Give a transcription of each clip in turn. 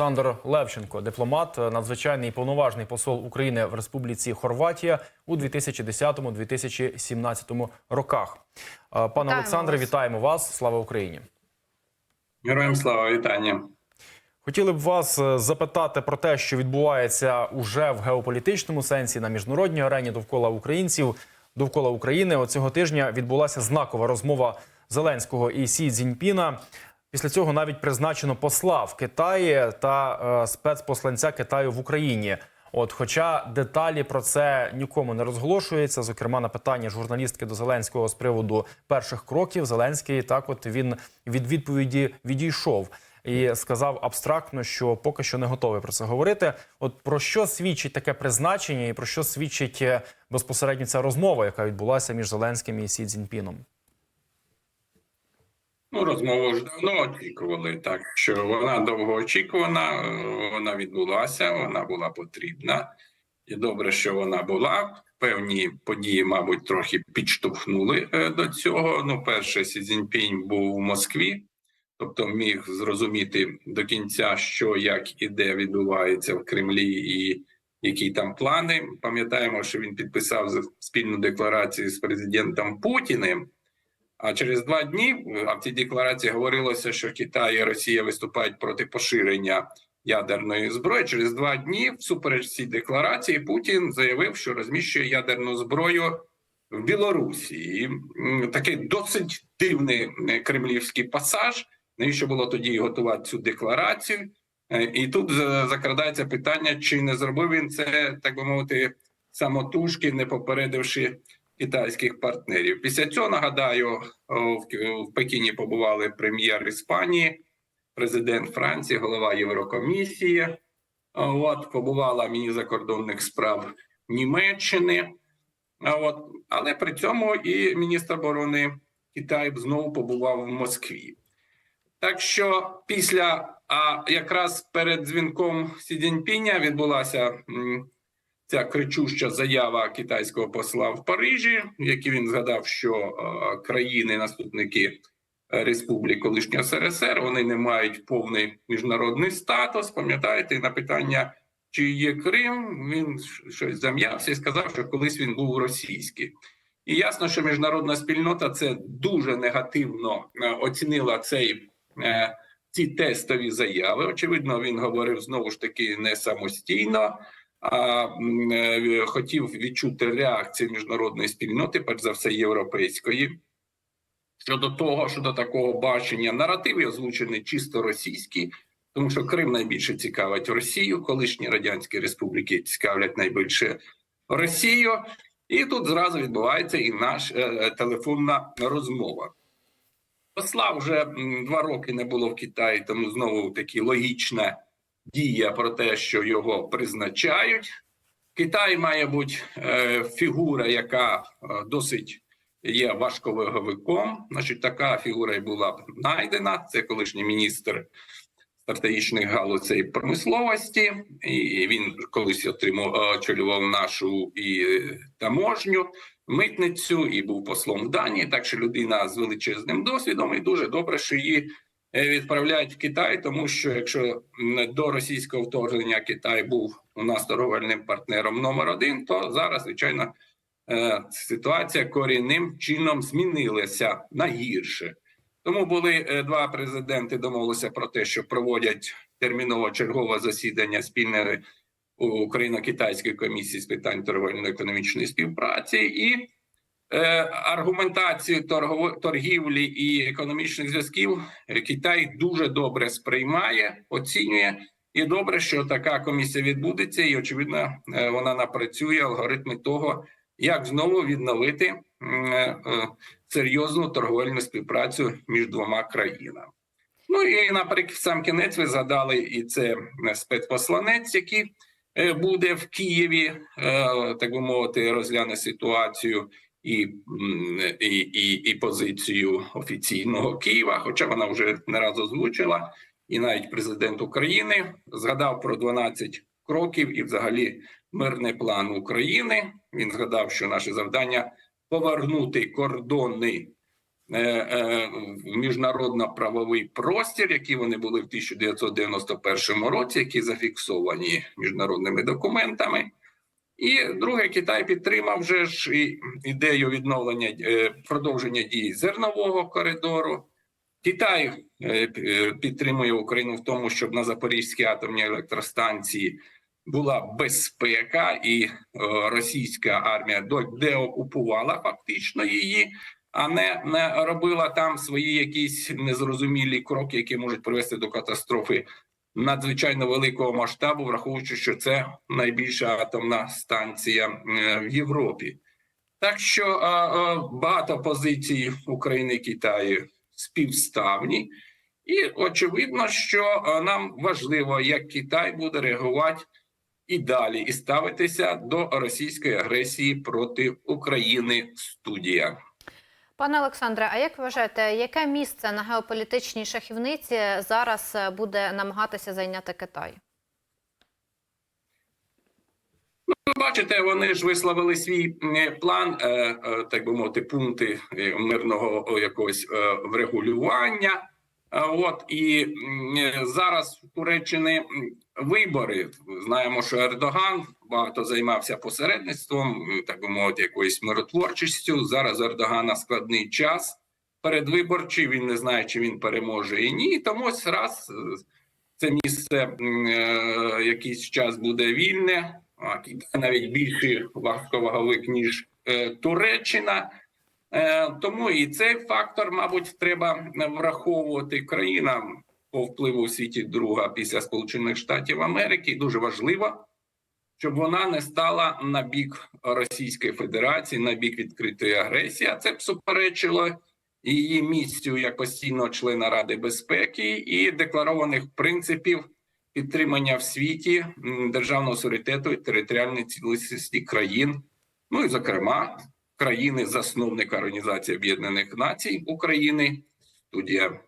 Олександр Левченко, дипломат, надзвичайний і повноважний посол України в Республіці Хорватія у 2010-2017 роках. Е, Пане Олександре, вітаємо вас! Слава Україні! Героям слава вітання. Хотіли б вас е, запитати про те, що відбувається уже в геополітичному сенсі на міжнародній арені довкола українців, довкола України. Оцього тижня відбулася знакова розмова Зеленського і Сі Цзіньпіна. Після цього навіть призначено посла в Китаї та е, спецпосланця Китаю в Україні. От, хоча деталі про це нікому не розголошується. Зокрема, на питання журналістки до Зеленського з приводу перших кроків, Зеленський так, от він від відповіді відійшов і сказав абстрактно, що поки що не готовий про це говорити. От про що свідчить таке призначення, і про що свідчить е, безпосередньо ця розмова, яка відбулася між Зеленським і Сі Цзіньпіном? Ну, розмову ж давно очікували, так що вона довго очікувана, е, вона відбулася, вона була потрібна. І добре, що вона була. Певні події, мабуть, трохи підштовхнули е, до цього. Ну, перше, Сі Цзіньпінь був у Москві, тобто міг зрозуміти до кінця, що як і де відбувається в Кремлі, і які там плани. Пам'ятаємо, що він підписав спільну декларацію з президентом Путіним. А через два дні а в цій декларації говорилося, що Китай і Росія виступають проти поширення ядерної зброї. Через два дні, всупереч цій декларації, Путін заявив, що розміщує ядерну зброю в Білорусі. І, такий досить дивний е, кремлівський пасаж. Навіщо було тоді готувати цю декларацію? Е, І тут закрадається питання, чи не зробив він це, так би мовити, самотужки, не попередивши китайських партнерів. Після цього нагадаю, в Пекіні побували прем'єр Іспанії, президент Франції, голова Єврокомісії. От побувала міністр закордонних справ Німеччини. От, але при цьому і міністр оборони Китаю знову побував в Москві. Так що після, а якраз перед дзвінком Сі Цзіньпіня відбулася ця кричуща заява китайського посла в Парижі, в якій він згадав, що е, країни, наступники е, республік колишнього СРСР, вони не мають повний міжнародний статус. Пам'ятаєте, на питання, чи є Крим, він щось зам'явся і сказав, що колись він був російський. І ясно, що міжнародна спільнота це дуже негативно е, оцінила цей. Ці тестові заяви. Очевидно, він говорив знову ж таки не самостійно, а е, хотів відчути реакцію міжнародної спільноти, перш за все європейської, щодо того, щодо такого бачення наративи озвучений чисто російський, тому що Крим найбільше цікавить Росію, колишні радянські республіки цікавлять найбільше Росію, і тут зразу відбувається і наша е, телефонна розмова. Посла вже два роки не було в Китаї, тому знову таки логічна дія про те, що його призначають. Китай має бути е, фігура, яка е, досить є важковаговиком. Значить, така фігура і була б знайдена. Це колишній міністр стратегічних галузей промисловості, і він колись отримав е, очолював нашу і таможню, митницю, і був послом в Данії. Так що людина з величезним досвідом, і дуже добре, що її відправляють в Китай, тому що якщо до російського вторгнення Китай був у нас торговельним партнером номер один, то зараз, звичайно, е, ситуація корінним чином змінилася на гірше. Тому були е, два президенти домовилися про те, що проводять терміново чергове засідання спільної Україно-китайської комісії з питань торговельно-економічної співпраці і е, аргументацію торгівлі і економічних зв'язків е, Китай дуже добре сприймає, оцінює. І добре, що така комісія відбудеться, і очевидно, е, вона напрацює алгоритми того, як знову відновити е, е, серйозну торговельну співпрацю між двома країнами. Ну і наприклад, сам кінець ви згадали і це е, спецпосланець, який е, буде в Києві, е, так би мовити, розгляне ситуацію і, і, і, і позицію офіційного Києва, хоча вона вже не раз озвучила, і навіть президент України згадав про 12 кроків і, взагалі, мирний план України. Він згадав, що наше завдання повернути кордони е, е, в міжнародно-правовий простір, які вони були в 1991 році, які зафіксовані міжнародними документами. І друге, Китай підтримав вже ж ідею відновлення е, продовження дії зернового коридору. Китай е, е, підтримує Україну в тому, щоб на Запорізькій атомній електростанції була безпека, і російська армія деокупувала фактично її, а не, не робила там свої якісь незрозумілі кроки, які можуть привести до катастрофи надзвичайно великого масштабу, враховуючи, що це найбільша атомна станція е, в Європі. Так що багато позицій України і Китаю співставні, і очевидно, що нам важливо, як Китай буде реагувати і далі, і ставитися до російської агресії проти України. Студія. Пане Олександре, а як вважаєте, яке місце на геополітичній шахівниці зараз е, буде намагатися зайняти Китай? Ви бачите, вони ж висловили свій е, план, е, так би мовити, пункти мирного якогось врегулювання. Е, От і е, зараз у Туреччини вибори. Знаємо, що Ердоган багато займався посередництвом, так би мовити, якоюсь миротворчістю. Зараз Ердогана складний час передвиборчий. Він не знає, чи він переможе і ні. Тому ось раз е, це місце е, якийсь час буде вільне. Навіть більший важковаговик, ніж е, Туреччина. Е, тому і цей фактор, мабуть, треба враховувати країнам по впливу у світі друга після Сполучених Штатів Америки. Дуже важливо, щоб вона не стала на бік Російської Федерації, на бік відкритої агресії. А це б суперечило її місцю як постійного члена Ради безпеки і декларованих принципів підтримання в світі державного суверенітету і територіальної цілісності країн, ну і зокрема країни засновника Організації Об'єднаних Націй України. Студія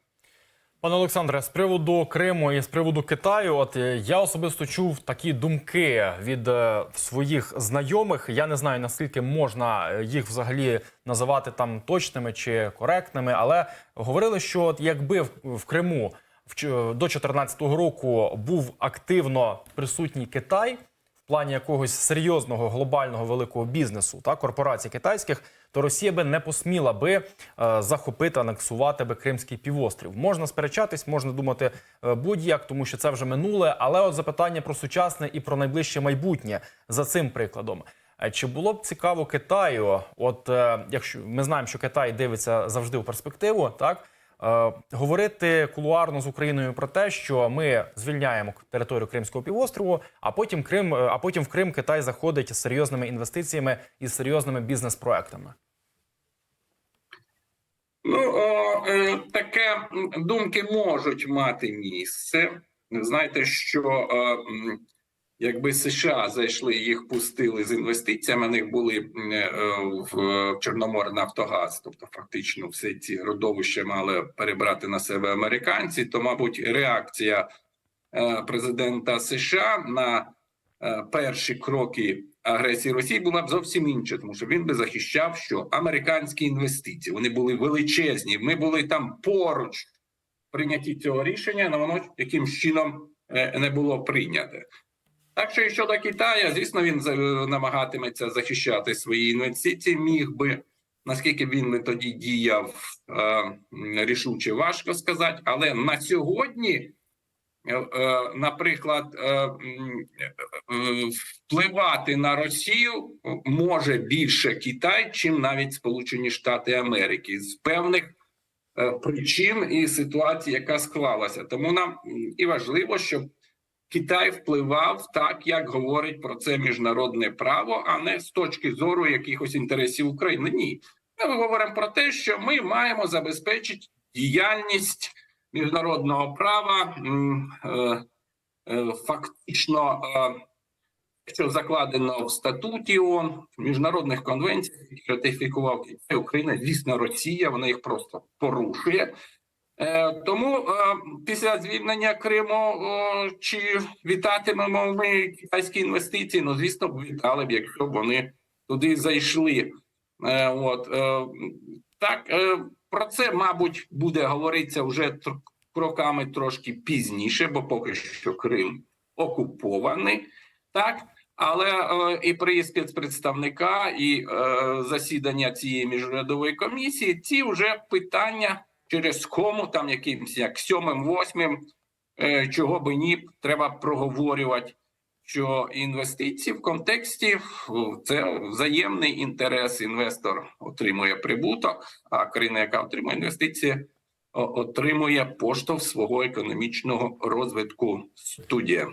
Пане Олександре, з приводу Криму і з приводу Китаю, от е, я особисто чув такі думки від е, своїх знайомих. Я не знаю наскільки можна е, їх взагалі називати там точними чи коректними, але говорили, що от якби в, Криму в, до 2014 року був активно присутній Китай плані якогось серйозного глобального великого бізнесу та корпорацій китайських, то Росія би не посміла би е, захопити, анексувати би Кримський півострів. Можна сперечатись, можна думати е, будь-як, тому що це вже минуле. Але от запитання про сучасне і про найближче майбутнє за цим прикладом. Е, Чи було б цікаво Китаю, от е, якщо ми знаємо, що Китай дивиться завжди в перспективу, так говорити кулуарно з Україною про те, що ми звільняємо територію Кримського півострову, а потім Крим, е, а потім в Крим Китай заходить з серйозними інвестиціями і серйозними бізнес-проектами. Ну, о, е, таке думки можуть мати місце. Знаєте, що е, якби США зайшли, їх пустили з інвестиціями, в них були м, е, в Чорномор Нафтогаз, тобто фактично всі ці родовища мали перебрати на себе американці. То, мабуть, реакція е, президента США на е, перші кроки агресії Росії була б зовсім інша, тому що він би захищав, що американські інвестиції вони були величезні. Ми були там поруч в прийнятті цього рішення, але воно якимсь чином е, не було прийняте. Так що щодо Китаю, звісно, він намагатиметься захищати свої інвестиції. Міг би наскільки він тоді діяв е, рішуче, важко сказати. Але на сьогодні, е, е, наприклад, е, е, впливати на Росію може більше Китай, чим навіть Сполучені Штати Америки з певних е, причин і ситуації, яка склалася. Тому нам і важливо, щоб Китай впливав так, як говорить про це міжнародне право, а не з точки зору якихось інтересів України. Ні, ми говоримо про те, що ми маємо забезпечити діяльність міжнародного права. е, е, Фактично, е, що закладено в статуті ООН, в міжнародних конвенціях, які ратифікував Китай, Україна, звісно, Росія, вона їх просто порушує. Е, Тому е, після звільнення Криму чи вітатимемо ми китайські інвестиції? Ну, звісно, вітали б, якщо б вони туди зайшли. Е, От так, Про це, мабуть, буде говоритися вже кроками трошки пізніше, бо поки що Крим окупований. Так, але і приїзд спецпредставника, і засідання цієї міжурядової комісії, ці вже питання через кому, там якимсь як сьомим, восьмим, е, чого би ні, треба проговорювати. Що інвестиції в контексті це взаємний інтерес. Інвестор отримує прибуток, а країна, яка отримує інвестиції, отримує поштовх свого економічного розвитку. Студія.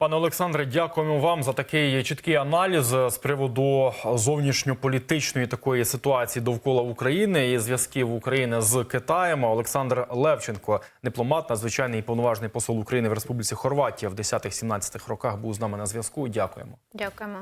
Пане Олександре, дякуємо вам за такий чіткий аналіз е, з приводу зовнішньополітичної такої ситуації довкола України і зв'язків України з Китаєм. Олександр Левченко, дипломат, надзвичайний і повноважний посол України в Республіці Хорватія в 10-17 роках, був з нами на зв'язку. Дякуємо. Дякуємо.